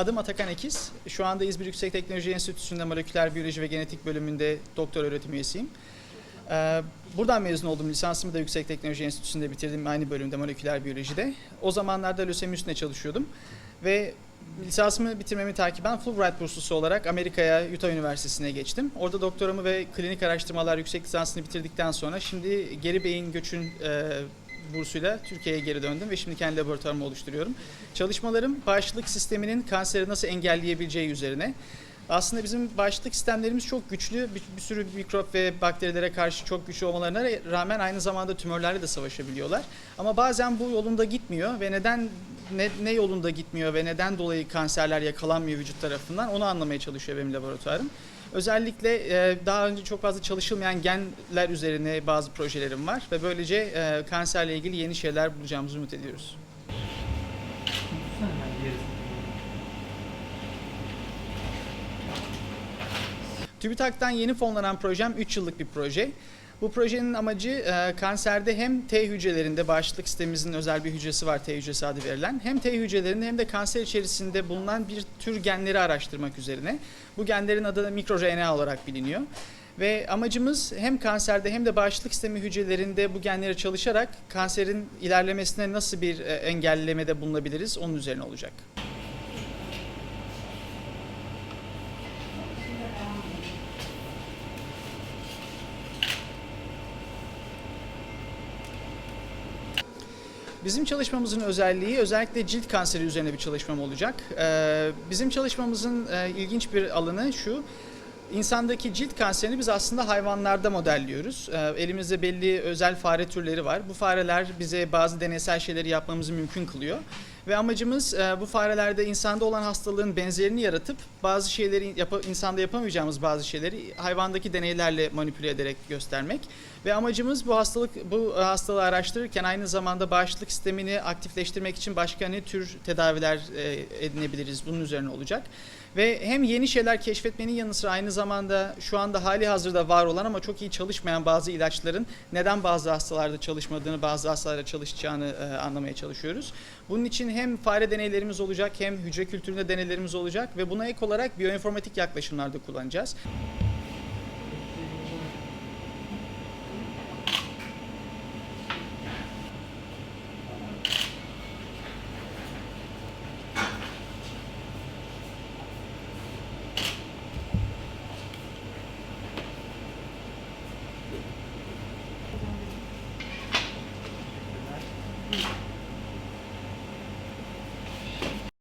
Adım Atakan Ekiz. Şu anda İzmir Yüksek Teknoloji Enstitüsü'nde moleküler biyoloji ve genetik bölümünde doktor öğretim üyesiyim. Ee, Buradan mezun oldum. Lisansımı da Yüksek Teknoloji Enstitüsü'nde bitirdim. Aynı bölümde moleküler biyolojide. O zamanlarda lösemi üstüne çalışıyordum. Ve lisansımı bitirmemi takiben Fulbright burslusu olarak Amerika'ya Utah Üniversitesi'ne geçtim. Orada doktoramı ve klinik araştırmalar yüksek lisansını bitirdikten sonra şimdi geri beyin göçün e, bursuyla Türkiye'ye geri döndüm ve şimdi kendi laboratuvarımı oluşturuyorum. Çalışmalarım bağışıklık sisteminin kanseri nasıl engelleyebileceği üzerine. Aslında bizim bağışıklık sistemlerimiz çok güçlü. Bir, bir sürü mikrop ve bakterilere karşı çok güçlü olmalarına rağmen aynı zamanda tümörlerle de savaşabiliyorlar. Ama bazen bu yolunda gitmiyor ve neden ne, ne yolunda gitmiyor ve neden dolayı kanserler yakalanmıyor vücut tarafından onu anlamaya çalışıyor benim laboratuvarım. Özellikle e, daha önce çok fazla çalışılmayan genler üzerine bazı projelerim var ve böylece e, kanserle ilgili yeni şeyler bulacağımızı ümit ediyoruz. TÜBİTAK'tan yeni fonlanan projem 3 yıllık bir proje. Bu projenin amacı e, kanserde hem T hücrelerinde bağışıklık sistemimizin özel bir hücresi var T hücresi adı verilen. Hem T hücrelerinde hem de kanser içerisinde bulunan bir tür genleri araştırmak üzerine. Bu genlerin adı da mikroRNA olarak biliniyor. Ve amacımız hem kanserde hem de bağışıklık sistemi hücrelerinde bu genleri çalışarak kanserin ilerlemesine nasıl bir e, engellemede bulunabiliriz onun üzerine olacak. Bizim çalışmamızın özelliği özellikle cilt kanseri üzerine bir çalışmam olacak. Ee, Bizim çalışmamızın e, ilginç bir alanı şu. İnsandaki cilt kanserini biz aslında hayvanlarda modelliyoruz. Ee, Elimizde belli özel fare türleri var. Bu fareler bize bazı deneysel şeyleri yapmamızı mümkün kılıyor. Ve amacımız e, bu farelerde insanda olan hastalığın benzerini yaratıp bazı şeyleri yapa, insanda yapamayacağımız bazı şeyleri hayvandaki deneylerle manipüle ederek göstermek. Ve amacımız bu hastalık bu hastalığı araştırırken aynı zamanda bağışıklık sistemini aktifleştirmek için başka ne tür tedaviler e, edinebiliriz bunun üzerine olacak. Ve hem yeni şeyler keşfetmenin yanı sıra aynı zamanda şu anda hali hazırda var olan ama çok iyi çalışmayan bazı ilaçların neden bazı hastalarda çalışmadığını, bazı hastalarda çalışacağını e, anlamaya çalışıyoruz. Bunun için hem fare deneylerimiz olacak hem hücre kültüründe deneylerimiz olacak ve buna ek olarak biyoinformatik yaklaşımlarda kullanacağız.